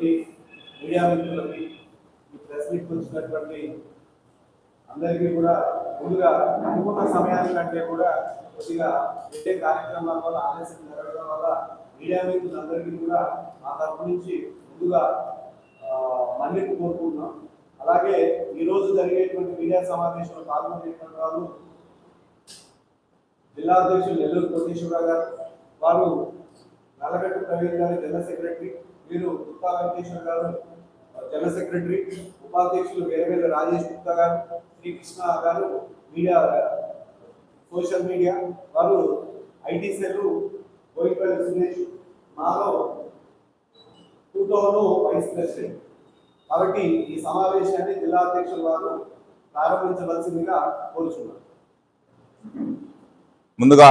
మిత్రులకి మీడియా మిత్రులకి ఈ ప్రెస్ వచ్చినటువంటి అందరికీ కూడా ముందుగా అనుకున్న సమయానికంటే కూడా కొద్దిగా పెట్టే కార్యక్రమాల వల్ల ఆలస్యం జరగడం వల్ల మీడియా మిత్రులందరికీ కూడా మా తరఫు నుంచి ముందుగా ఆ, మన్నిపు కోరుకుంటున్నాం. అలాగే ఈరోజు జరిగేటువంటి మీడియా సమావేశంలో పాల్గొనేటువంటి వారు జిల్లా అధ్యక్షులు నెల్లూరు కోటేశ్వరరావు గారు వారు నల్లగట్టు ప్రవీణ్ గారు జిల్లా సెక్రటరీ వీరు గుప్తా వెంకటేశ్వర గారు జనరల్ సెక్రటరీ ఉపాధ్యక్షులు వేరవేల రాజేష్ గుప్తా గారు శ్రీకృష్ణ గారు మీడియా సోషల్ మీడియా వారు ఐటీ సెల్ బోయిపల్లి సురేష్ మాలో టూ వైస్ ప్రెసిడెంట్. కాబట్టి ఈ సమావేశాన్ని జిల్లా అధ్యక్షుల వారు ప్రారంభించవలసిందిగా కోరుచున్నారు ముందుగా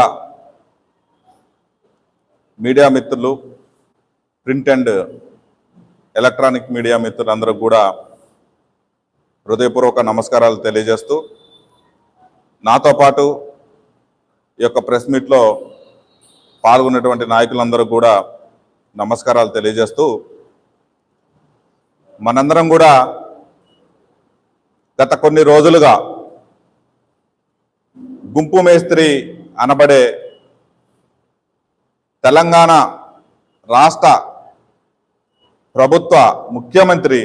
మీడియా మిత్రులు ప్రింట్ అండ్ ఎలక్ట్రానిక్ మీడియా మిత్రులందరూ కూడా హృదయపూర్వక నమస్కారాలు తెలియజేస్తూ నాతో పాటు ఈ యొక్క ప్రెస్ మీట్లో పాల్గొన్నటువంటి నాయకులందరూ కూడా నమస్కారాలు తెలియజేస్తూ మనందరం కూడా గత కొన్ని రోజులుగా గుంపు మేస్త్రి అనబడే తెలంగాణ రాష్ట్ర ప్రభుత్వ ముఖ్యమంత్రి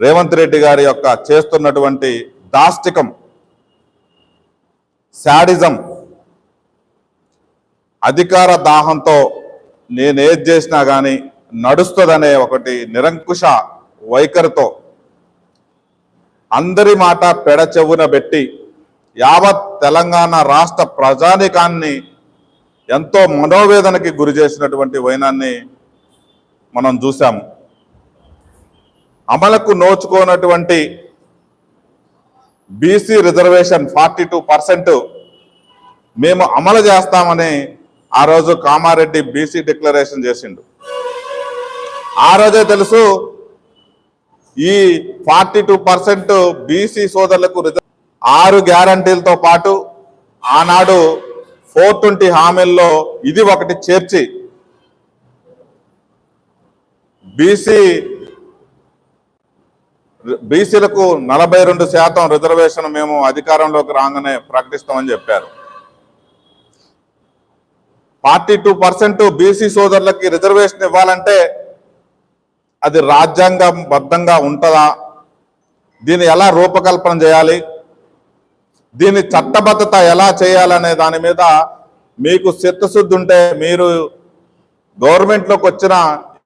రేవంత్ రెడ్డి గారి యొక్క చేస్తున్నటువంటి దాష్టికం శాడిజం అధికార దాహంతో నేనేది చేసినా కానీ నడుస్తుందనే ఒకటి నిరంకుశ వైఖరితో అందరి మాట పెడ చెవున పెట్టి యావత్ తెలంగాణ రాష్ట్ర ప్రజానికాన్ని ఎంతో మనోవేదనకి గురి చేసినటువంటి వైనాన్ని మనం చూసాము అమలకు నోచుకోనటువంటి BC reservation forty two percent మేము అమలు చేస్తామని ఆ రోజు కామారెడ్డి బీసీ డిక్లరేషన్ చేసిండు. ఆ రోజే తెలుసు ఈ ఫార్టీ టూ పర్సెంట్ బీసీ సోదరులకు ఆరు గ్యారంటీలతో పాటు ఆనాడు ఫోర్ ట్వంటీ హామీల్లో ఇది ఒకటి చేర్చి బీసీ బీసీలకు నలభై రెండు శాతం రిజర్వేషన్ మేము అధికారంలోకి రాగానే ప్రకటిస్తామని చెప్పారు. ఫార్టీ టూ పర్సెంట్ బీసీ సోదరులకి రిజర్వేషన్ ఇవ్వాలంటే అది రాజ్యాంగం బద్ధంగా ఉంటుందా? దీన్ని ఎలా రూపకల్పన చేయాలి? దీని చట్టబద్ధత ఎలా చేయాలనే దాని మీద మీకు చిత్తశుద్ధి ఉంటే మీరు గవర్నమెంట్లోకి వచ్చిన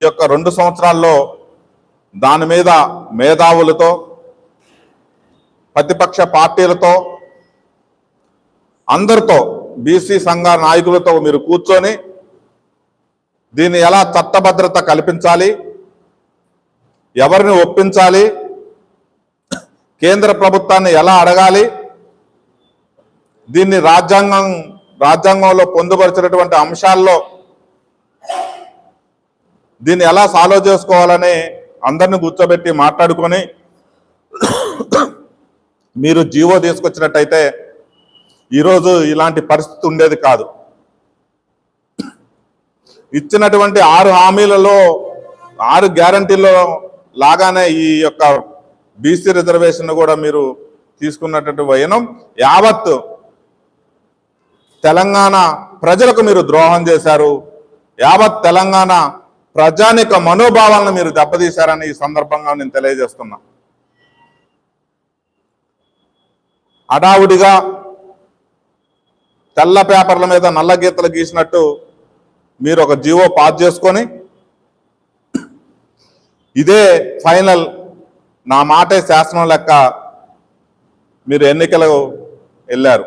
యొక్క రెండు సంవత్సరాల్లో దాని మీద మేధావులతో ప్రతిపక్ష పార్టీలతో అందరితో బీసీ సంఘ నాయకులతో మీరు కూర్చొని దీన్ని ఎలా చట్టభద్రత కల్పించాలి ఎవరిని ఒప్పించాలి కేంద్ర ప్రభుత్వాన్ని ఎలా అడగాలి దీన్ని రాజ్యాంగం రాజ్యాంగంలో పొందుపరిచినటువంటి అంశాల్లో దీన్ని ఎలా సాల్వ్ చేసుకోవాలని అందరిని కూర్చోబెట్టి మాట్లాడుకొని మీరు జీవో తీసుకొచ్చినట్టయితే ఈరోజు ఇలాంటి పరిస్థితి ఉండేది కాదు. ఇచ్చినటువంటి ఆరు హామీలలో ఆరు గ్యారంటీలో లాగానే ఈ యొక్క బీసీ రిజర్వేషన్ కూడా మీరు తీసుకున్నటువంటి వయనం యావత్ తెలంగాణ ప్రజలకు మీరు ద్రోహం చేశారు. యావత్ తెలంగాణ ప్రజానిక మనోభావాలను మీరు దెబ్బతీశారని ఈ సందర్భంగా నేను తెలియజేస్తున్నా. అడావుడిగా తెల్ల పేపర్ల మీద నల్ల గీతలు గీసినట్టు మీరు ఒక జీవో పాస్ చేసుకొని ఇదే ఫైనల్ నా మాటే శాసనం లెక్క మీరు ఎన్నికలు వెళ్ళారు.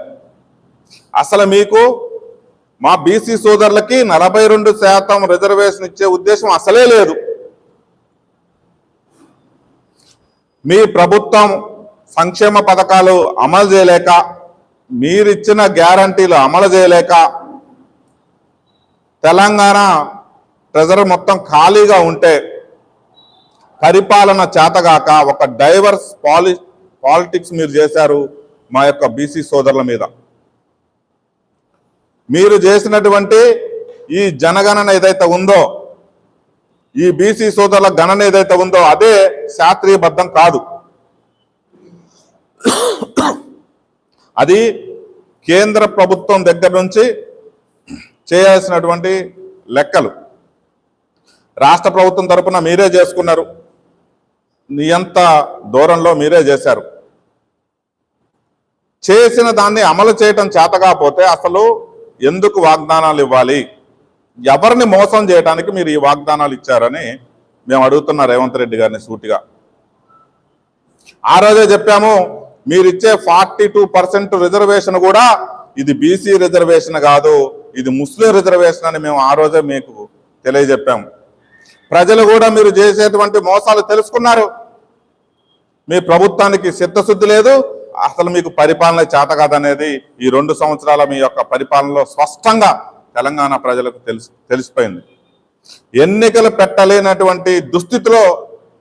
అసలు మీకు మా బీసీ సోదరులకి నలభై రెండు శాతం రిజర్వేషన్ ఇచ్చే ఉద్దేశం అసలే లేదు. మీ ప్రభుత్వం సంక్షేమ పథకాలు అమలు చేయలేక మీరిచ్చిన గ్యారంటీలు అమలు చేయలేక తెలంగాణ ప్రజలు మొత్తం ఖాళీగా ఉంటే పరిపాలన చేతగాక ఒక డైవర్స్ పాలి పాలిటిక్స్ మీరు చేశారు మా యొక్క బీసీ సోదరుల మీద. మీరు చేసినటువంటి ఈ జనగణన ఏదైతే ఉందో ఈ బీసీ సోదరుల గణన ఏదైతే ఉందో అదే శాస్త్రీయబద్ధం కాదు. అది కేంద్ర ప్రభుత్వం దగ్గర నుంచి చేయాల్సినటువంటి లెక్కలు. రాష్ట్ర ప్రభుత్వం తరపున మీరే చేసుకున్నారు. నియంత దూరంలో మీరే చేశారు. చేసిన దాన్ని అమలు చేయటం చేతకాపోతే అసలు ఎందుకు వాగ్దానాలు ఇవ్వాలి? ఎవరిని మోసం చేయడానికి మీరు ఈ వాగ్దానాలు ఇచ్చారని మేము అడుగుతున్నా రేవంత్ రెడ్డి గారిని సూటిగా. ఆ రోజే చెప్పాము మీరు ఇచ్చే ఫార్టీ టూ పర్సెంట్ రిజర్వేషన్ కూడా ఇది బీసీ రిజర్వేషన్ కాదు ఇది ముస్లిం రిజర్వేషన్ అని మేము ఆ రోజే మీకు తెలియజెప్పాము ప్రజలు కూడా మీరు చేసేటువంటి మోసాలు తెలుసుకున్నారు. మీ ప్రభుత్వానికి చిత్తశుద్ధి లేదు అసలు మీకు పరిపాలన చేత కాదనేది ఈ రెండు సంవత్సరాల మీ యొక్క పరిపాలనలో స్పష్టంగా తెలంగాణ ప్రజలకు తెలిసి తెలిసిపోయింది. ఎన్నికలు పెట్టలేనటువంటి దుస్థితిలో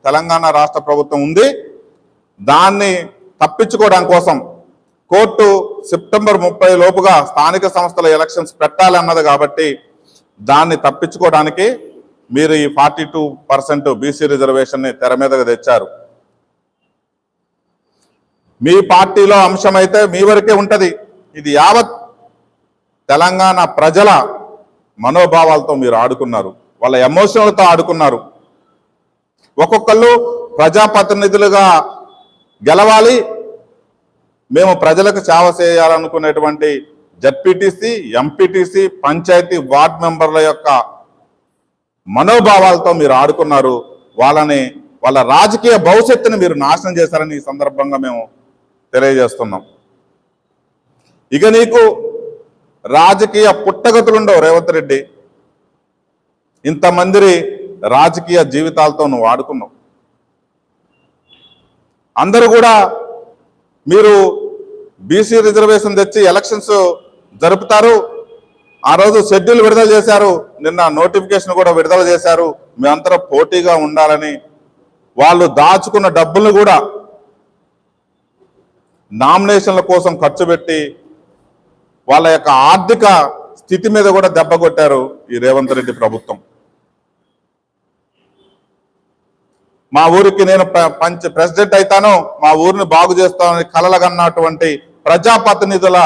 తెలంగాణ రాష్ట్ర ప్రభుత్వం ఉంది. దాన్ని తప్పించుకోవడం కోసం కోర్టు సెప్టెంబర్ ముప్పై లోపుగా స్థానిక సంస్థల ఎలక్షన్స్ పెట్టాలన్నది కాబట్టి దాన్ని తప్పించుకోవడానికి మీరు ఈ ఫార్టీ టూ పర్సెంట్ బీసీ రిజర్వేషన్ని తెర మీదగా తెచ్చారు. మీ పార్టీలో అంశమైతే మీ వరకే ఉంటుంది. ఇది యావత్ తెలంగాణ ప్రజల మనోభావాలతో మీరు ఆడుకున్నారు. వాళ్ళ ఎమోషన్లతో ఆడుకున్నారు. ఒక్కొక్కళ్ళు ప్రజాప్రతినిధులుగా గెలవాలి. మేము ప్రజలకు సేవ చేయాలనుకునేటువంటి జడ్పీటీసీ ఎంపీటీసీ పంచాయతీ వార్డ్ మెంబర్ల యొక్క మనోభావాలతో మీరు ఆడుకున్నారు. వాళ్ళని వాళ్ళ రాజకీయ భవిష్యత్తుని మీరు నాశనం చేశారని ఈ సందర్భంగా మేము తెలియజేస్తున్నాం. ఇక నీకు రాజకీయ పుట్టగతులుండవు రేవంత్ రెడ్డి. ఇంతమంది రాజకీయ జీవితాలతో నువ్వు ఆడుకున్నావు. అందరూ కూడా మీరు బీసీ రిజర్వేషన్ తెచ్చి ఎలక్షన్స్ జరుపుతారు. ఆ రోజు షెడ్యూల్ విడుదల చేశారు. నిన్న నోటిఫికేషన్ కూడా విడుదల చేశారు. మేమంతరం పోటీగా ఉండాలని వాళ్ళు దాచుకున్న డబ్బులు కూడా నామినేషన్ల కోసం ఖర్చు పెట్టి వాళ్ళ యొక్క ఆర్థిక స్థితి మీద కూడా దెబ్బ కొట్టారు ఈ రేవంత్ రెడ్డి ప్రభుత్వం. మా ఊరికి నేను ప- పంచ ప్రెసిడెంట్ అయితాను మా ఊరిని బాగు చేస్తానని కలలగన్నటువంటి ప్రజాప్రతినిధుల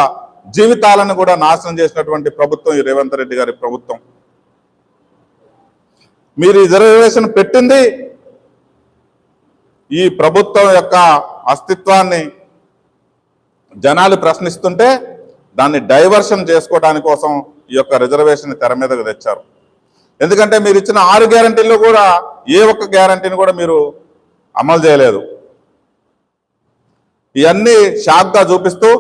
జీవితాలను కూడా నాశనం చేసినటువంటి ప్రభుత్వం ఈ రేవంత్ రెడ్డి గారి ప్రభుత్వం. మీరు రిజర్వేషన్ పెట్టింది ఈ ప్రభుత్వం యొక్క అస్తిత్వాన్ని జనాలు ప్రశ్నిస్తుంటే దాన్ని డైవర్షన్ చేసుకోవడానికి కోసం ఈ యొక్క రిజర్వేషన్ తెర మీదకు తెచ్చారు. ఎందుకంటే మీరు ఇచ్చిన ఆరు గ్యారంటీల్లో కూడా ఏ ఒక్క గ్యారంటీని కూడా మీరు అమలు చేయలేదు. ఇవన్నీ షాక్గా చూపిస్తూ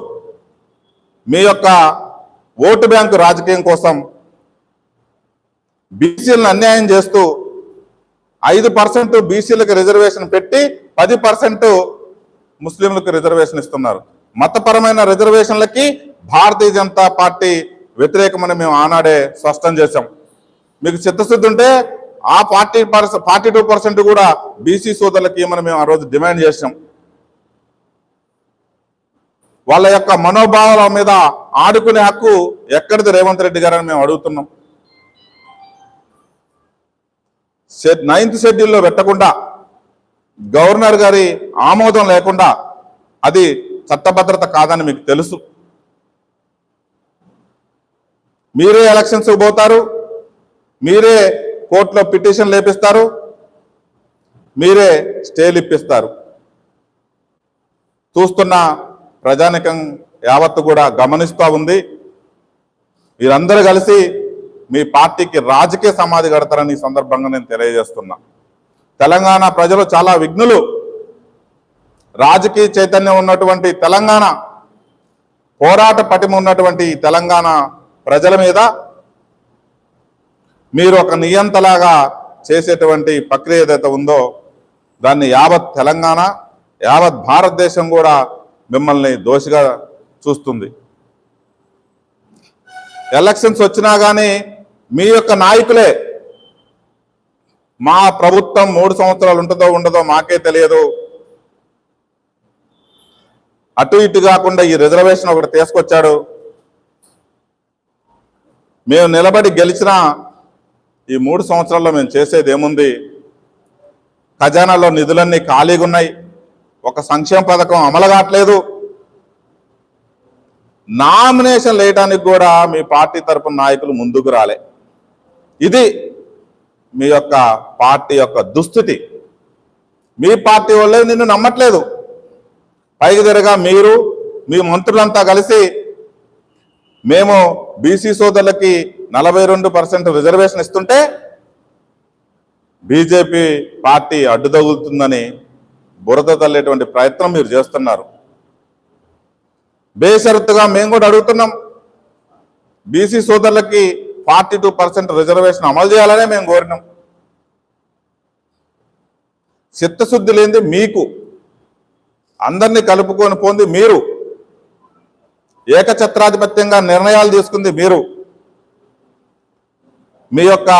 మీ యొక్క ఓటు బ్యాంకు రాజకీయం కోసం బీసీలను అన్యాయం చేస్తూ ఐదు పర్సెంట్ బీసీలకు రిజర్వేషన్ పెట్టి పది పర్సెంట్ ముస్లింలకు రిజర్వేషన్ ఇస్తున్నారు. మతపరమైన రిజర్వేషన్లకి భారతీయ జనతా పార్టీ వ్యతిరేకమని మేము ఆనాడే స్పష్టం చేశాం. మీకు చిత్తశుద్ధి ఉంటే ఆ పార్టీ ఫార్టీ టూ పర్సెంట్ కూడా బీసీ సోదరులకి ఇవ్వమని మేము ఆ రోజు డిమాండ్ చేసాం వాళ్ళ యొక్క మనోభావాల మీద ఆడుకునే హక్కు ఎక్కడిది రేవంత్ రెడ్డి గారని మేము అడుగుతున్నాం. నైన్త్ షెడ్యూల్లో పెట్టకుండా గవర్నర్ గారి ఆమోదం లేకుండా అది చట్టభద్రత కాదని మీకు తెలుసు. మీరే ఎలక్షన్స్ పోతారు మీరే కోర్టులో పిటిషన్ లేపిస్తారు మీరే స్టేలు ఇప్పిస్తారు చూస్తున్న ప్రజానికం యావత్తు కూడా గమనిస్తూ ఉంది. మీరందరూ కలిసి మీ పార్టీకి రాజకీయ సమాధి కడతారని ఈ సందర్భంగా నేను తెలియజేస్తున్నా. తెలంగాణ ప్రజలు చాలా విఘ్నులు. రాజకీయ చైతన్యం ఉన్నటువంటి తెలంగాణ పోరాట పటిమ ఉన్నటువంటి తెలంగాణ ప్రజల మీద మీరు ఒక నియంతలాగా చేసేటువంటి ప్రక్రియ ఏదైతే ఉందో దాన్ని యావత్ తెలంగాణ యావత్ భారతదేశం కూడా మిమ్మల్ని దోషిగా చూస్తుంది. ఎలక్షన్స్ వచ్చినా కానీ మీ యొక్క నాయకులే మా ప్రభుత్వం మూడు సంవత్సరాలు ఉంటుందో ఉండదో మాకే తెలియదు. అటు ఇటు కాకుండా ఈ రిజర్వేషన్ ఒకటి తీసుకొచ్చాడు. మేము నిలబడి గెలిచిన ఈ మూడు సంవత్సరాల్లో మేము చేసేది ఏముంది? ఖజానాలో నిధులన్నీ ఖాళీగా ఉన్నాయి. ఒక సంక్షేమ పథకం అమలు కావట్లేదు. నామినేషన్ వేయడానికి కూడా మీ పార్టీ తరపున నాయకులు ముందుకు రాలే. ఇది మీ యొక్క పార్టీ యొక్క దుస్థితి. మీ పార్టీ వాళ్ళే నిన్ను నమ్మట్లేదు. పైకి తిరగా మీరు మీ మంత్రులంతా కలిసి మేము బీసీ సోదరులకి నలభై రెండు పర్సెంట్ రిజర్వేషన్ ఇస్తుంటే బీజేపీ పార్టీ అడ్డు తగులుతుందని బురద తల్లేటువంటి ప్రయత్నం మీరు చేస్తున్నారు. బేషరతుగా మేము కూడా అడుగుతున్నాం. బీసీ సోదరులకి ఫార్టీ టూ పర్సెంట్ రిజర్వేషన్ అమలు చేయాలనే మేము కోరినాం. చిత్తశుద్ధి లేనిది మీకు అందరినీ కలుపుకొని పోంది మీరు. ఏకఛత్రాధిపత్యంగా నిర్ణయాలు తీసుకుంది మీరు. మీ యొక్క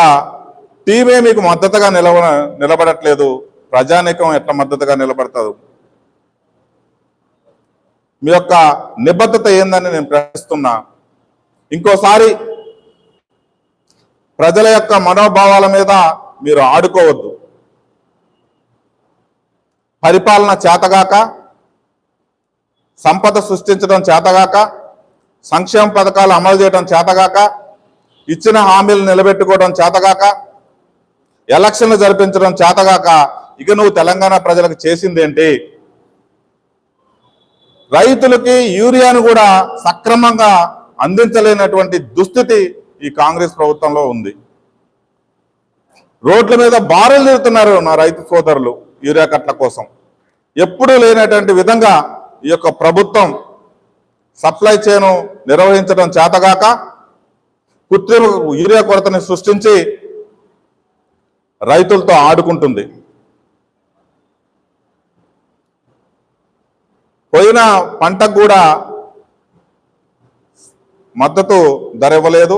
టీమే మీకు మద్దతుగా నిలవ నిలబడట్లేదు. ప్రజానీకం ఎట్లా మద్దతుగా నిలబడతారు? మీ యొక్క నిబద్ధత ఏందని నేను ప్రశ్నిస్తున్నా. ఇంకోసారి ప్రజల యొక్క మనోభావాల మీద మీరు ఆడుకోవద్దు. పరిపాలన చేతగాక సంపద సృష్టించడం చేతగాక సంక్షేమ పథకాలు అమలు చేయడం చేతగాక ఇచ్చిన హామీలు నిలబెట్టుకోవడం చేతగాక ఎలక్షన్లు జరిపించడం చేతగాక ఇక నువ్వు తెలంగాణ ప్రజలకు చేసిందేంటి రైతులకి యూరియాను కూడా సక్రమంగా అందించలేనటువంటి దుస్థితి ఈ కాంగ్రెస్ ప్రభుత్వంలో ఉంది. రోడ్ల మీద బారులు తిరుగుతున్నారు నా రైతు సోదరులు యూరియా కట్ల కోసం. ఎప్పుడూ లేనటువంటి విధంగా ఈ యొక్క ప్రభుత్వం సప్లై చైన్ నిర్వహించడం చేతగాక కృత్రిమ యూరియా కొరతని సృష్టించి రైతులతో ఆడుకుంటుంది. పోయిన పంటకు కూడా మద్దతు ధర ఇవ్వలేదు.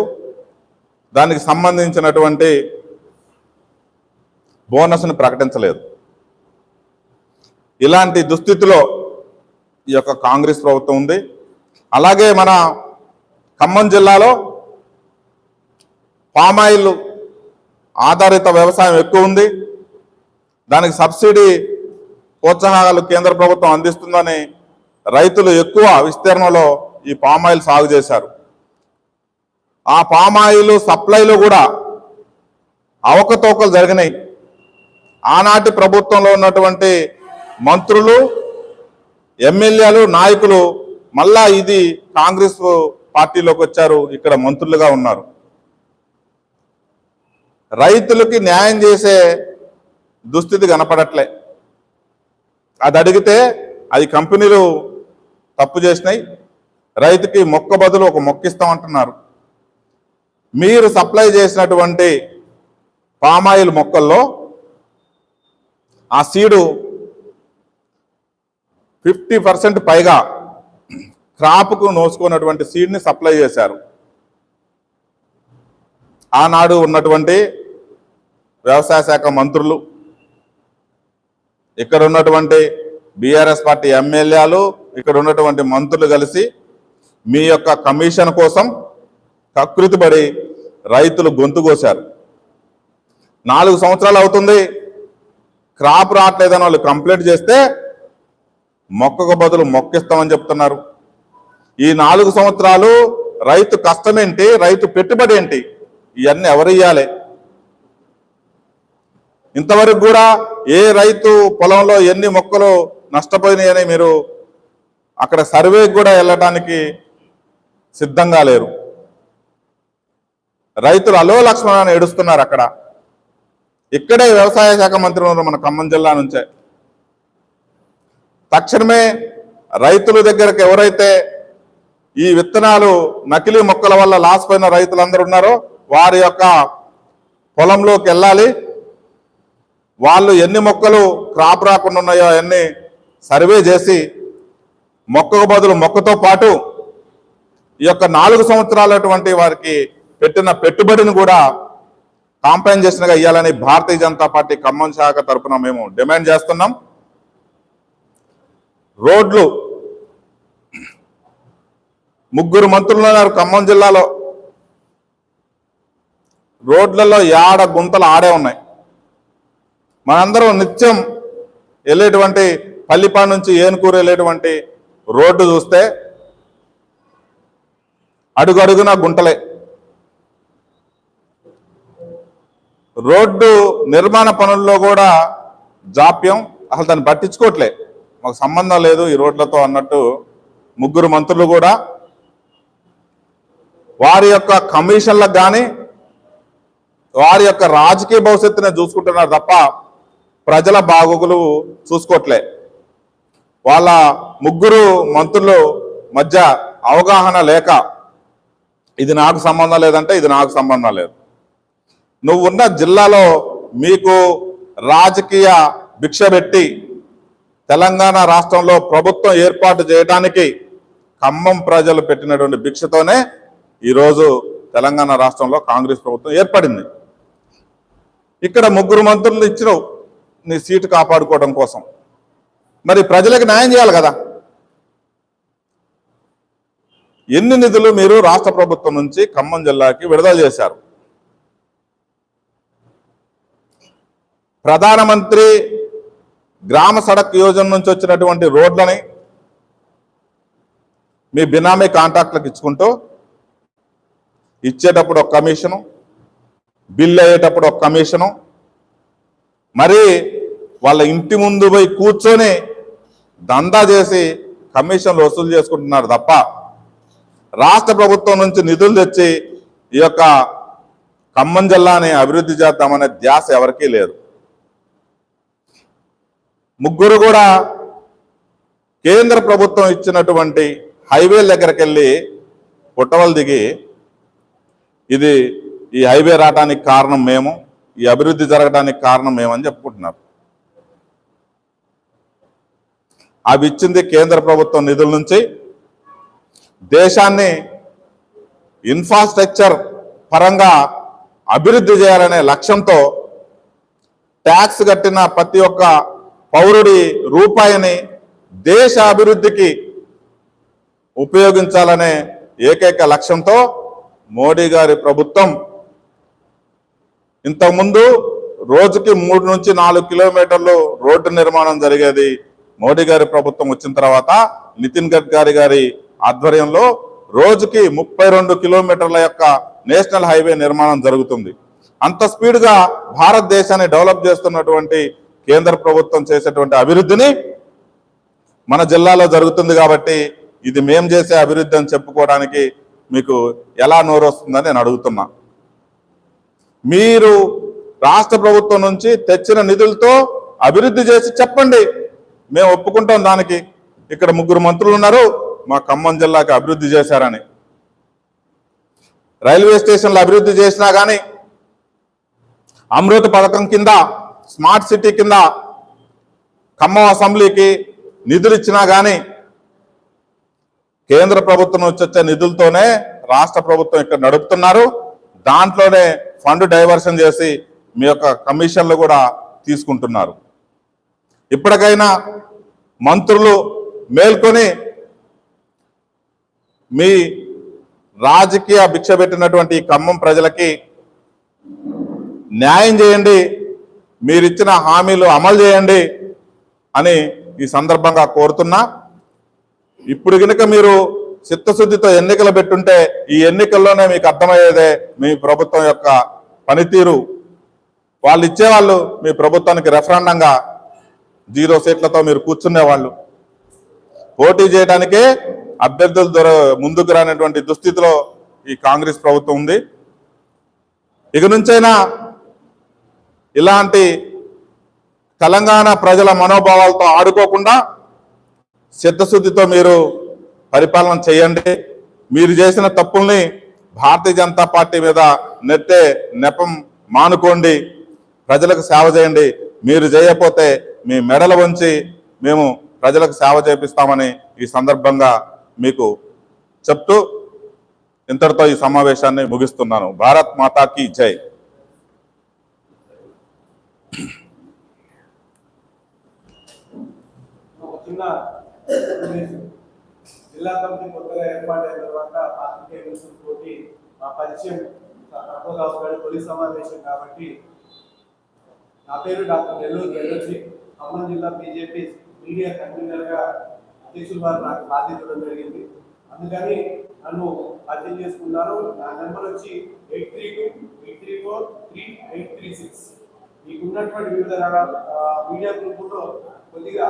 దానికి సంబంధించినటువంటి బోనస్ని ప్రకటించలేదు. ఇలాంటి దుస్థితిలో ఈ యొక్క కాంగ్రెస్ ప్రభుత్వం ఉంది. అలాగే మన ఖమ్మం జిల్లాలో పామాయిల్ ఆధారిత వ్యవసాయం ఎక్కువ ఉంది. దానికి సబ్సిడీ ప్రోత్సాహాలు కేంద్ర ప్రభుత్వం అందిస్తుందని రైతులు ఎక్కువ విస్తీర్ణంలో ఈ పామాయిల్ సాగు చేశారు. ఆ పామాయిల్ సప్లైలో కూడా అవకతవకలు జరిగినాయి. ఆనాటి ప్రభుత్వంలో ఉన్నటువంటి మంత్రులు ఎమ్మెల్యేలు నాయకులు మళ్ళా ఇది కాంగ్రెస్ పార్టీలోకి వచ్చారు ఇక్కడ మంత్రులుగా ఉన్నారు. రైతులకి న్యాయం చేసే దుస్థితి కనపడట్లే. అది అడిగితే అది కంపెనీలు తప్పు చేసినాయి. రైతుకి మొక్క బదులు ఒక మొక్క ఇస్తామంటున్నారు. మీరు సప్లై చేసినటువంటి పామాయిల్ మొక్కల్లో ఆ సీడు ఫిఫ్టీ పర్సెంట్ పైగా క్రాప్కు నోసుకున్నటువంటి సీడ్ని సప్లై చేశారు. ఆనాడు ఉన్నటువంటి వ్యవసాయ శాఖ మంత్రులు ఇక్కడ ఉన్నటువంటి బీఆర్ఎస్ పార్టీ ఎమ్మెల్యేలు ఇక్కడ ఉన్నటువంటి మంత్రులు కలిసి మీ యొక్క కమిషన్ కోసం కకృతిపడి రైతులు గొంతు కోశారు. నాలుగు సంవత్సరాలు అవుతుంది క్రాప్ రావట్లేదని వాళ్ళు కంప్లైంట్ చేస్తే మొక్కకు బదులు మొక్కిస్తామని చెప్తున్నారు. ఈ నాలుగు సంవత్సరాలు రైతు కష్టమేంటి రైతు పెట్టుబడి ఏంటి ఇవన్నీ ఎవరు ఇయ్యాలి ఇంతవరకు కూడా ఏ రైతు పొలంలో ఎన్ని మొక్కలు నష్టపోయినాయని మీరు అక్కడ సర్వేకి కూడా వెళ్ళడానికి సిద్ధంగా లేరు. రైతులు అలో లక్ష్మణాన్ని ఏడుస్తున్నారు అక్కడ. ఇక్కడే వ్యవసాయ శాఖ మంత్రి ఉన్నారు మన ఖమ్మం జిల్లా నుంచే. తక్షణమే రైతుల దగ్గరకు ఎవరైతే ఈ విత్తనాలు నకిలీ మొక్కల వల్ల లాస్ పోయిన రైతులందరూ ఉన్నారో వారి యొక్క పొలంలోకి వెళ్ళాలి. వాళ్ళు ఎన్ని మొక్కలు క్రాప్ రాకుండా ఉన్నాయో అవన్నీ సర్వే చేసి మొక్కకు బదులు మొక్కతో పాటు ఈ యొక్క నాలుగు సంవత్సరాలటువంటి వారికి పెట్టిన పెట్టుబడిని కూడా కాంపెన్సేషన్గా ఇవ్వాలని భారతీయ జనతా పార్టీ ఖమ్మం శాఖ తరఫున మేము డిమాండ్ చేస్తున్నాం. రోడ్లు. ముగ్గురు మంత్రులు ఉన్నారు ఖమ్మం జిల్లాలో. రోడ్లలో యాడ గుంతలు ఆడే ఉన్నాయి. మనందరం నిత్యం వెళ్ళేటువంటి పల్లిపాడు నుంచి ఏనుకూరు వెళ్ళేటువంటి రోడ్డు చూస్తే అడుగడుగున గుంటలే. రోడ్డు నిర్మాణ పనుల్లో కూడా జాప్యం అసలు దాన్ని పట్టించుకోవట్లే. మాకు సంబంధం లేదు ఈ రోడ్లతో అన్నట్టు ముగ్గురు మంత్రులు కూడా వారి యొక్క కమిషన్లకు కానీ వారి యొక్క రాజకీయ భవిష్యత్తునే చూసుకుంటున్నారు తప్ప ప్రజల బాగోగులు చూసుకోవట్లే వాళ్ళ ముగ్గురు మంత్రులు మధ్య అవగాహన లేక ఇది నాకు సంబంధం లేదంటే ఇది నాకు సంబంధం లేదు. నువ్వు ఉన్న జిల్లాలో మీకు రాజకీయ భిక్ష పెట్టి తెలంగాణ రాష్ట్రంలో ప్రభుత్వం ఏర్పాటు చేయడానికి ఖమ్మం ప్రజలు పెట్టినటువంటి భిక్షతోనే ఈరోజు తెలంగాణ రాష్ట్రంలో కాంగ్రెస్ ప్రభుత్వం ఏర్పడింది. ఇక్కడ ముగ్గురు మంత్రులు ఇచ్చినావు నీ సీటు కాపాడుకోవడం కోసం. మరి ప్రజలకు న్యాయం చేయాలి కదా? ఎన్ని నిధులు మీరు రాష్ట్ర ప్రభుత్వం నుంచి ఖమ్మం జిల్లాకి విడుదల చేశారు? ప్రధానమంత్రి గ్రామ సడక్ యోజన నుంచి వచ్చినటువంటి రోడ్లని మీ బినామీ కాంట్రాక్ట్లకు ఇచ్చుకుంటూ ఇచ్చేటప్పుడు ఒక కమిషను బిల్ అయ్యేటప్పుడు ఒక కమిషను మరి వాళ్ళ ఇంటి ముందు పోయి కూర్చొని దందా చేసి కమిషన్లు వసూలు చేసుకుంటున్నారు తప్ప రాష్ట్ర ప్రభుత్వం నుంచి నిధులు తెచ్చి ఈ యొక్క ఖమ్మం జిల్లాని అభివృద్ధి చేద్దామనే ధ్యాస ఎవరికీ లేదు. ముగ్గురు కూడా కేంద్ర ప్రభుత్వం ఇచ్చినటువంటి హైవే దగ్గరికి వెళ్ళి పుట్టవలు దిగి ఇది ఈ హైవే రావడానికి కారణం మేము ఈ అభివృద్ధి జరగడానికి కారణం మేమని చెప్పుకుంటున్నారు. అవి ఇచ్చింది కేంద్ర ప్రభుత్వం నిధుల నుంచి దేశాన్ని ఇన్ఫ్రాస్ట్రక్చర్ పరంగా అభివృద్ధి చేయాలనే లక్ష్యంతో ట్యాక్స్ కట్టిన ప్రతి ఒక్క పౌరుడి రూపాయిని దేశ అభివృద్ధికి ఉపయోగించాలనే ఏకైక లక్ష్యంతో మోడీ గారి ప్రభుత్వం. ఇంతకుముందు రోజుకి మూడు నుంచి నాలుగు కిలోమీటర్లు రోడ్డు నిర్మాణం జరిగేది మోడీ గారి ప్రభుత్వం వచ్చిన తర్వాత నితిన్ గడ్కరీ గారి ఆధ్వర్యంలో రోజుకి ముప్పై రెండు కిలోమీటర్ల యొక్క నేషనల్ హైవే నిర్మాణం జరుగుతుంది. అంత స్పీడ్గా భారతదేశాన్ని డెవలప్ చేస్తున్నటువంటి కేంద్ర ప్రభుత్వం చేసేటువంటి అభివృద్ధిని మన జిల్లాలో జరుగుతుంది కాబట్టి ఇది మేం చేసే అభివృద్ధి అని చెప్పుకోవడానికి మీకు ఎలా నోరు వస్తుందని నేను అడుగుతున్నా. మీరు రాష్ట్ర ప్రభుత్వం నుంచి తెచ్చిన నిధులతో అభివృద్ధి చేసి చెప్పండి. మేము ఒప్పుకుంటాం దానికి. ఇక్కడ ముగ్గురు మంత్రులు ఉన్నారు. మా ఖమ్మం జిల్లాకి అభివృద్ధి చేశారని. రైల్వే స్టేషన్లు అభివృద్ధి చేసినా కానీ అమృత పథకం కింద స్మార్ట్ సిటీ కింద ఖమ్మం అసెంబ్లీకి నిధులు ఇచ్చినా కానీ కేంద్ర ప్రభుత్వం నుంచి వచ్చే నిధులతోనే రాష్ట్ర ప్రభుత్వం ఇక్కడ నడుపుతున్నారు. దాంట్లోనే ఫండ్ డైవర్షన్ చేసి మీ యొక్క కమిషన్లు కూడా తీసుకుంటున్నారు. ఇప్పటికైనా మంత్రులు మేల్కొని మీ రాజకీయ భిక్ష పెట్టినటువంటి ఈ ఖమ్మం ప్రజలకి న్యాయం చేయండి. మీరిచ్చిన హామీలు అమలు చేయండి అని ఈ సందర్భంగా కోరుతున్నా. ఇప్పుడు కనుక మీరు చిత్తశుద్ధితో ఎన్నికలు పెట్టుంటే ఈ ఎన్నికల్లోనే మీకు అర్థమయ్యేదే మీ ప్రభుత్వం యొక్క పనితీరు. వాళ్ళు ఇచ్చేవాళ్ళు మీ ప్రభుత్వానికి రెఫరాండంగా జీరో సీట్లతో మీరు కూర్చునేవాళ్ళు. పోటీ చేయడానికే అభ్యర్థులు దొర ముందుకు రానటువంటి దుస్థితిలో ఈ కాంగ్రెస్ ప్రభుత్వం ఉంది. ఇక నుంచైనా ఇలాంటి తెలంగాణ ప్రజల మనోభావాలతో ఆడుకోకుండా చిత్తశుద్ధితో మీరు పరిపాలన చేయండి. మీరు చేసిన తప్పుల్ని భారతీయ జనతా పార్టీ మీద నెత్తే నెపం మానుకోండి. ప్రజలకు సేవ చేయండి. మీరు చేయకపోతే మీ మెడలు వంచి మేము ప్రజలకు సేవ చేపిస్తామని ఈ సందర్భంగా మీకు చెప్తూ ఇంతటితో ఈ సమావేశాన్ని ముగిస్తున్నాను. భారత్ మాతాకి జై. ఒక చిన్న జిల్లా కమిటీ కొత్తగా ఏర్పాటైన తర్వాత పార్టీ తోటి మా పరిచయం తక్కువ ఒకటి తొలి సమావేశం కాబట్టి నా పేరు డాక్టర్ నెల్లూరు బెనర్జీ ఖమ్మం జిల్లా బీజేపీ మీడియా కన్వీనర్గా అధ్యక్షులు వారు నాకు బాధ్యత ఇవ్వడం జరిగింది. అందుకని నన్ను పరిచయం చేసుకున్నాను నా నెంబర్ వచ్చి eight three two eight three four three eight three six. మీకున్నటువంటి వివిధ మీడియా గ్రూపుల్లో కొద్దిగా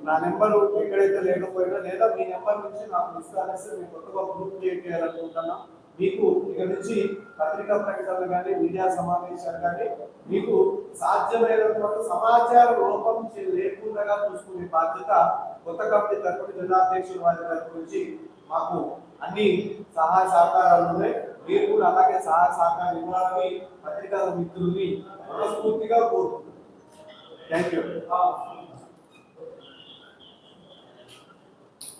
నా నెంబర్ ఎక్కడైతే లేకపోయినా లేదా మీ నెంబర్ నుంచి నాకు ఇస్తానేస్తే మీకు కొత్తగా గ్రూప్ క్రియేట్ చేయాలనుకుంటున్నా మీకు ఇక నుంచి పత్రికా ప్రకటనలు కానీ మీడియా సమావేశాలు కానీ మీకు సాధ్యమైనంత సమాచార లోపం లేకుండా చూసుకునే బాధ్యత కొత్త కమిటీ తరపున జిల్లా అధ్యక్షుల వారి నుంచి మాకు అన్ని సహాయ సహకారాలు ఉన్నాయి. మీరు కూడా అలాగే సహాయ సహకారం ఇవ్వాలని పత్రికా మిత్రుల్ని మనస్ఫూర్తిగా కోరుకుంటున్నాను థ్యాంక్ యూ